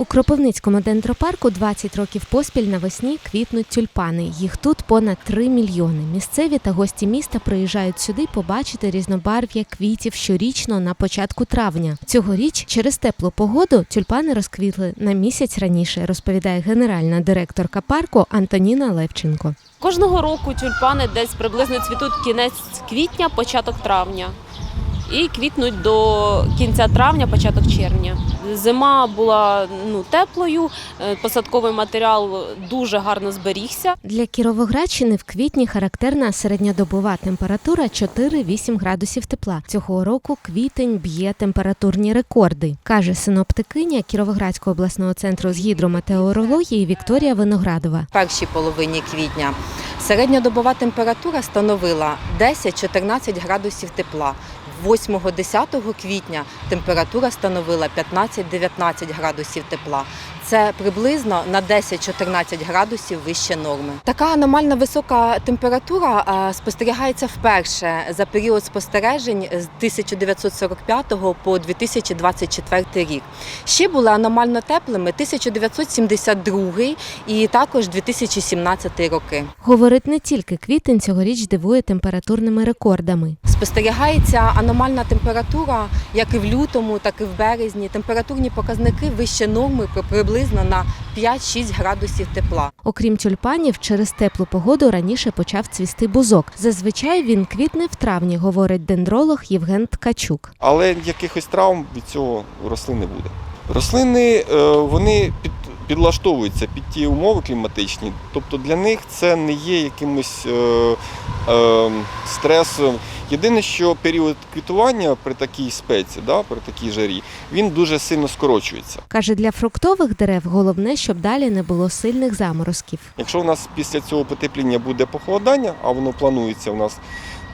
У Кропивницькому дендропарку 20 років поспіль навесні квітнуть тюльпани. Їх тут понад 3 мільйони. Місцеві та гості міста приїжджають сюди побачити різнобарв'я квітів щорічно на початку травня. Цьогоріч через теплу погоду тюльпани розквітли на місяць раніше, розповідає генеральна директорка парку Антоніна Левченко. Кожного року тюльпани десь приблизно цвітуть кінець квітня, початок травня. І квітнуть до кінця травня, початок червня. Зима була ну, теплою, е, посадковий матеріал дуже гарно зберігся. Для Кіровоградщини в квітні характерна середньодобова температура 4-8 градусів тепла. Цього року квітень б'є температурні рекорди, каже синоптикиня Кіровоградського обласного центру з гідрометеорології Вікторія Виноградова. В першій половині квітня середньодобова температура становила 10-14 градусів тепла. 8-10 квітня температура становила 15-19 градусів тепла. Це приблизно на 10-14 градусів вище норми. Така аномально висока температура спостерігається вперше за період спостережень з 1945 по 2024 рік. Ще були аномально теплими 1972 і також 2017 роки. Говорить, не тільки квітень цьогоріч дивує температурними рекордами. Спостерігається аномальна температура як і в лютому, так і в березні. Температурні показники вище норми при- приблизно на 5-6 градусів тепла. Окрім тюльпанів, через теплу погоду раніше почав цвісти бузок. Зазвичай він квітне в травні, говорить дендролог Євген Ткачук. але якихось травм від цього рослин не буде. Рослини е, вони під, підлаштовуються під ті умови кліматичні, тобто для них це не є якимось е, е, стресом. Єдине, що період квітування при такій спеці, да, при такій жарі, він дуже сильно скорочується. Каже, для фруктових дерев головне, щоб далі не було сильних заморозків. Якщо у нас після цього потепління буде похолодання, а воно планується у нас,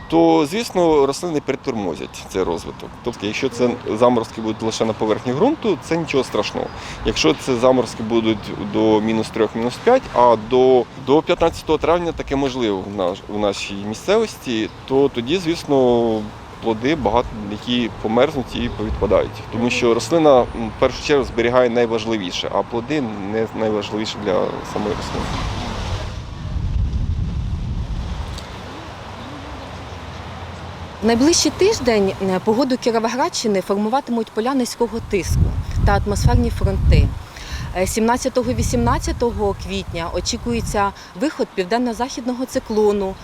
то звісно рослини перетормозять цей розвиток. Тобто, якщо це заморозки будуть лише на поверхні ґрунту, це нічого страшного. Якщо це заморозки будуть до мінус 3, мінус 5, а до, до 15 травня таке можливо в нашій місцевості, то тоді, звісно, плоди багато які померзнуть і повідпадають. Тому що рослина в першу чергу зберігає найважливіше, а плоди не найважливіше для самої рослини. Найближчий тиждень е, погоду Кіровоградщини формуватимуть поля низького тиску та атмосферні фронти. Е, 17-18 квітня очікується виход південно-західного циклону,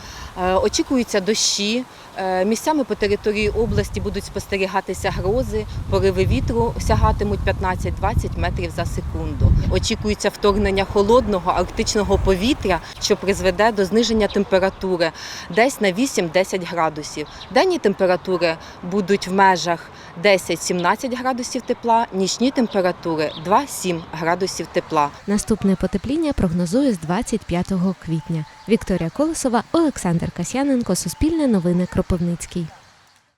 е, очікуються дощі. Е, Місцями по території області будуть спостерігатися грози, пориви вітру сягатимуть 15-20 метрів за секунду. Очікується вторгнення холодного арктичного повітря, що призведе до зниження температури десь на 8-10 градусів. Денні температури будуть в межах 10-17 градусів тепла, нічні температури 2-7 градусів тепла. Наступне потепління прогнозує з 25 квітня. Вікторія Колесова, Олександр Касяненко, Суспільне новини Кропивницький.